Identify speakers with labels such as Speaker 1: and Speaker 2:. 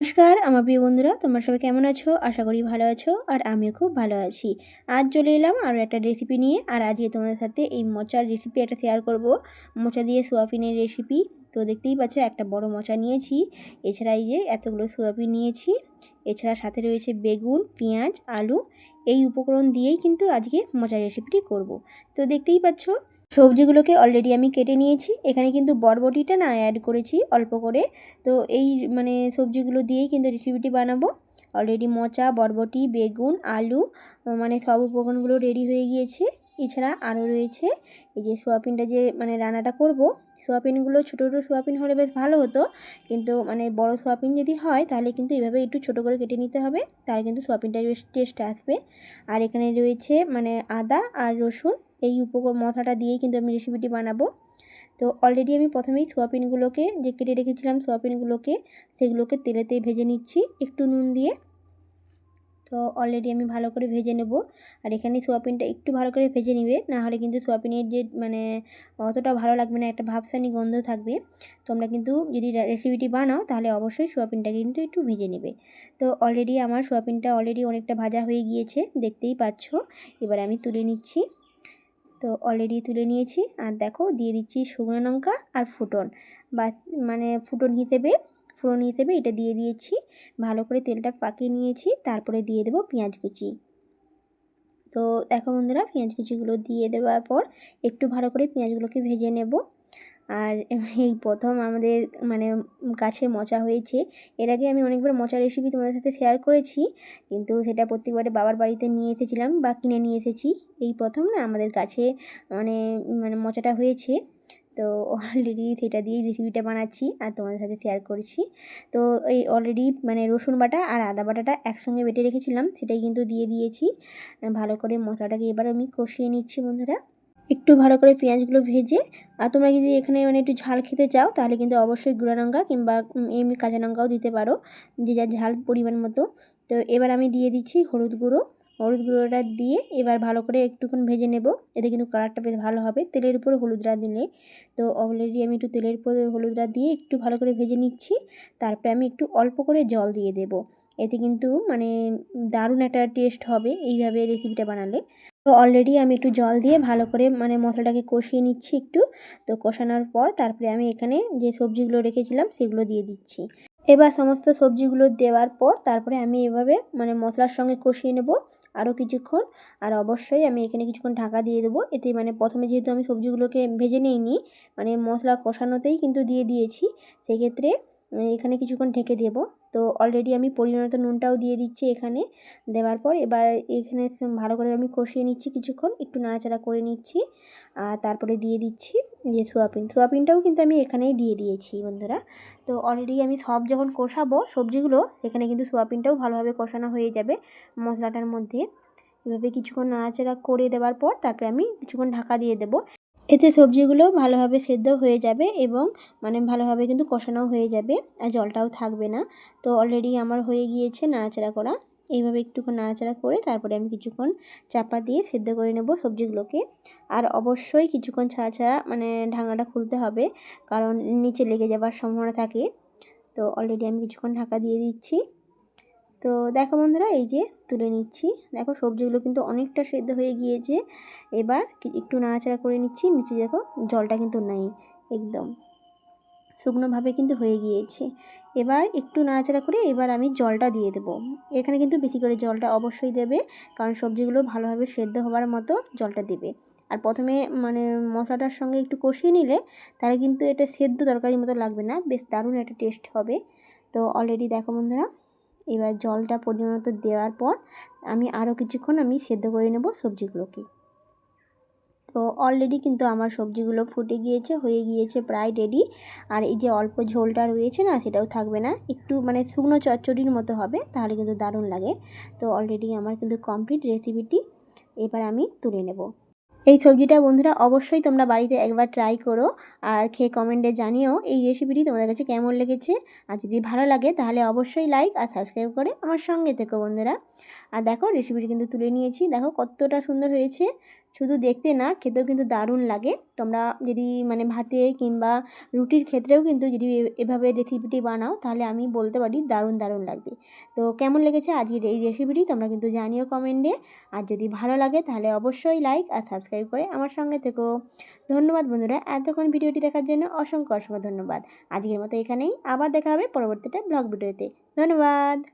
Speaker 1: নমস্কার, আমার প্রিয় বন্ধুরা, তোমরা সবাই কেমন আছো? আশা করি ভালো আছো আর আমিও খুব ভালো আছি। আজ চলে এলাম আরও একটা রেসিপি নিয়ে আর আজকে তোমাদের সাথে এই মোচার রেসিপি একটা শেয়ার করব। মোচা দিয়ে সোয়াবিনের রেসিপি তো দেখতেই পাচ্ছ একটা বড় মোচা নিয়েছি। এছাড়া এই যে এতগুলো সোয়াবিন নিয়েছি, এছাড়া সাথে রয়েছে বেগুন, পেঁয়াজ, আলু, এই উপকরণ দিয়েই কিন্তু আজকে মোচার রেসিপিটি করব। তো দেখতেই পাচ্ছ সবজিগুলোকে অলরেডি আমি কেটে নিয়েছি। এখানে কিন্তু বরবটিটা না অ্যাড করেছি অল্প করে। তো এই মানে সবজিগুলো দিয়েই কিন্তু রেসিপিটি বানাবো। অলরেডি মোচা, বরবটি, বেগুন, আলু মানে সব উপকরণগুলো রেডি হয়ে গিয়েছে। এছাড়া আরও রয়েছে এই যে সোয়াবিনটা যে মানে রান্নাটা করব। সোয়াবিনগুলো, ছোটো ছোটো সোয়াবিন হলে বেশ ভালো হতো। কিন্তু মানে বড় সোয়াবিন যদি হয়, তাহলে কিন্তু এভাবে একটু ছোটো করে কেটে নিতে হবে। তাহলে কিন্তু সোয়াবিনটা বেশ টেস্ট আসবে। আর এখানে রয়েছে মানে আদা আর রসুন। এই উপকরণ মশলাটা দিয়েই কিন্তু আমি রেসিপিটি বানাবো। তো অলরেডি আমি প্রথমেই সোয়াবিনগুলোকে যে কেটে রেখেছিলাম সোয়াবিনগুলোকে, সেগুলোকে তেলেতে ভেজে নিচ্ছি একটু নুন দিয়ে। তো অলরেডি আমি ভালো করে ভেজে নেব। আর এখানে সোয়াবিনটা একটু ভালো করে ভেজে নিবে, না হলে কিন্তু সোয়াবিনের যে মানে অতটা ভালো লাগবে না, একটা ভাবসানি গন্ধ থাকবে। তোমরা কিন্তু যদি রেসিপিটি বানাও, তাহলে অবশ্যই সোয়াবিনটা কিন্তু একটু ভেজে নেবে। তো অলরেডি আমার সোয়াবিনটা অলরেডি অনেকটা ভাজা হয়ে গিয়েছে, দেখতেই পাচ্ছ। এবার আমি তুলে নিচ্ছি। তো অলরেডি তুলে নিয়েছি। আর দেখো, দিয়ে দিচ্ছি শুকনো লঙ্কা আর ফুটন। বা মানে ফুটন হিসেবে ফুটন হিসেবে এটা দিয়ে দিয়েছি। ভালো করে তেলটা পাকিয়ে নিয়েছি। তারপরে দিয়ে দেবো পেঁয়াজ কুচি। তো দেখো বন্ধুরা, পেঁয়াজ কুচিগুলো দিয়ে দেওয়ার পর একটু ভালো করে পেঁয়াজগুলোকে ভেজে নেব। আর এই প্রথম আমাদের মানে গাছে মোচা হয়েছে। এর আগে আমি অনেকবার মচা রেসিপি তোমাদের সাথে শেয়ার করেছি, কিন্তু সেটা প্রত্যেকবারে বাবার বাড়িতে নিয়ে এসেছিলাম বা কিনে নিয়ে এসেছি। এই প্রথম না আমাদের গাছে মানে মানে মোচাটা হয়েছে। তো অলরেডি সেটা দিয়েই রেসিপিটা বানাচ্ছি আর তোমাদের সাথে শেয়ার করছি। তো এই অলরেডি মানে রসুন বাটা আর আদা বাটাটা একসঙ্গে বেটে রেখেছিলাম, সেটাই কিন্তু দিয়ে দিয়েছি। ভালো করে মশলাটাকে এবার আমি কষিয়ে নিচ্ছি বন্ধুরা। একটু ভালো করে পেঁয়াজগুলো ভেজে, আর তোমরা যদি এখানে মানে একটু ঝাল খেতে চাও, তাহলে কিন্তু অবশ্যই গুঁড়া লঙ্কা কিংবা এমনি কাঁচা লঙ্কাও দিতে পারো, যে যার ঝাল পরিমাণ মতো। তো এবার আমি দিয়ে দিচ্ছি হলুদ গুঁড়ো। হলুদ গুঁড়োটা দিয়ে এবার ভালো করে একটুক্ষণ ভেজে নেব। এতে কিন্তু কালারটা বেশ ভালো হবে। তেলের উপরে হলুদটা দিলে। তো অলরেডি আমি একটু তেলের উপরে হলুদটা দিয়ে একটু ভালো করে ভেজে নিচ্ছি। তারপরে আমি একটু অল্প করে জল দিয়ে দেব। এতে কিন্তু মানে দারুণ একটা টেস্ট হবে এইভাবে রেসিপিটা বানালে। তো অলরেডি আমি একটু জল দিয়ে ভালো করে মানে মশলাটাকে কষিয়ে নিচ্ছি একটু। তো কষানোর পর তারপরে আমি এখানে যে সবজিগুলো রেখেছিলাম সেগুলো দিয়ে দিচ্ছি। এবার সমস্ত সবজিগুলো দেওয়ার পর তারপরে আমি এভাবে মানে মশলার সঙ্গে কষিয়ে নেব আরও কিছুক্ষণ। আর অবশ্যই আমি এখানে কিছুক্ষণ ঢাকা দিয়ে দেবো। এতে মানে প্রথমে যেহেতু আমি সবজিগুলোকে ভেজে নিইনি মানে মশলা কষানোতেই কিন্তু দিয়ে দিয়েছি, সেক্ষেত্রে এখানে কিছুক্ষণ ঢেকে দেবো। তো অলরেডি আমি পরিমাণত নুনটাও দিয়ে দিচ্ছি এখানে। দেওয়ার পর এবার এখানে ভালো করে আমি কষিয়ে নিচ্ছি কিছুক্ষণ। একটু নাড়াচাড়া করে নিচ্ছি। আর তারপরে দিয়ে দিচ্ছি যে সোয়াবিন। সোয়াবিনটাও কিন্তু আমি এখানেই দিয়ে দিয়েছি বন্ধুরা। তো অলরেডি আমি সব যখন কষাবো সবজিগুলো সেখানে কিন্তু সোয়াবিনটাও ভালোভাবে কষানো হয়ে যাবে মশলাটার মধ্যে। এভাবে কিছুক্ষণ নাড়াচাড়া করে দেওয়ার পর তারপরে আমি কিছুক্ষণ ঢাকা দিয়ে দেবো। এতে সবজিগুলো ভালোভাবে সেদ্ধ হয়ে যাবে এবং মানে ভালোভাবে কিন্তু কষানো হয়ে যাবে আর জলটাও থাকবে না। তো অলরেডি আমার হয়ে গিয়েছে নাড়াচাড়া করা। এইভাবে একটুক্ষণ নাড়াচাড়া করে তারপরে আমি কিছুক্ষণ চাপা দিয়ে সেদ্ধ করে নেব সবজিগুলোকে। আর অবশ্যই কিছুক্ষণ ছাড়া ছাড়া মানে ঢাকনাটা খুলতে হবে কারণ নিচে লেগে যাবার সম্ভাবনা থাকে। তো অলরেডি আমি কিছুক্ষণ ঢাকা দিয়ে দিচ্ছি। তো দেখো বন্ধুরা, এই যে তুলে নিচ্ছি। দেখো সবজিগুলো কিন্তু অনেকটা সেদ্ধ হয়ে গিয়েছে। এবার একটু নাড়াচাড়া করে নিচ্ছি, নিচে দেখো জলটা কিন্তু নেই, একদম। শুকনোভাবে কিন্তু হয়ে গিয়েছে। এবার একটু নাড়াচাড়া করে এবার আমি জলটা দিয়ে দেবো। এখানে কিন্তু বেশি করে জলটা অবশ্যই দেবে, কারণ সবজিগুলো ভালোভাবে সেদ্ধ হওয়ার মতো জলটা দেবে। আর প্রথমে মানে মশলাটার সঙ্গে একটু কষিয়ে নিলে তাহলে কিন্তু এটা সেদ্ধ তরকারির মতো লাগবে না, বেশ দারুণ একটা টেস্ট হবে। তো অলরেডি দেখো বন্ধুরা এবার জলটা পরিমাণত দেওয়ার পর আমি আরও কিছুক্ষণ আমি সেদ্ধ করে নেব সবজিগুলোকে। তো অলরেডি কিন্তু আমার সবজিগুলো ফুটে গিয়েছে, হয়ে গিয়েছে প্রায় রেডি আর এই যে অল্প ঝোলটা রয়েছে না, সেটাও থাকবে না। একটু মানে শুকনো চচ্চড়ির মতো হবে, তাহলে কিন্তু দারুণ লাগে। তো অলরেডি আমার কিন্তু কমপ্লিট রেসিপিটি এবার আমি তুলে নেব। এই সবজিটা বন্ধুরা অবশ্যই তোমরা বাড়িতে একবার ট্রাই করো। আর খেয়ে কমেন্টে জানিও এই রেসিপিটি তোমাদের কাছে কেমন লেগেছে। আর যদি ভালো লাগে তাহলে অবশ্যই লাইক আর সাবস্ক্রাইব করে আমার সঙ্গে থেকো বন্ধুরা। আর দেখো রেসিপিটি কিন্তু তুলে নিয়েছি। দেখো কতটা সুন্দর হয়েছে। শুধু দেখতে না, খেতেও কিন্তু দারুণ লাগে। তোমরা যদি মানে ভাতে কিংবা রুটির ক্ষেত্রেও কিন্তু যদি এভাবে রেসিপিটি বানাও, তাহলে আমি বলতে পারি দারুণ দারুণ লাগবে। তো কেমন লেগেছে আজকের এই রেসিপিটি তোমরা কিন্তু জানিও কমেন্টে আর যদি ভালো লাগে, তাহলে অবশ্যই লাইক আর সাবস্ক্রাইব করে আমার সঙ্গে থেকো। ধন্যবাদ বন্ধুরা, এতক্ষণ ভিডিওটি দেখার জন্য অসংখ্য অসংখ্য ধন্যবাদ। আজকের মতো এখানেই, আবার দেখা হবে পরবর্তীটা ব্লগ ভিডিওতে। ধন্যবাদ!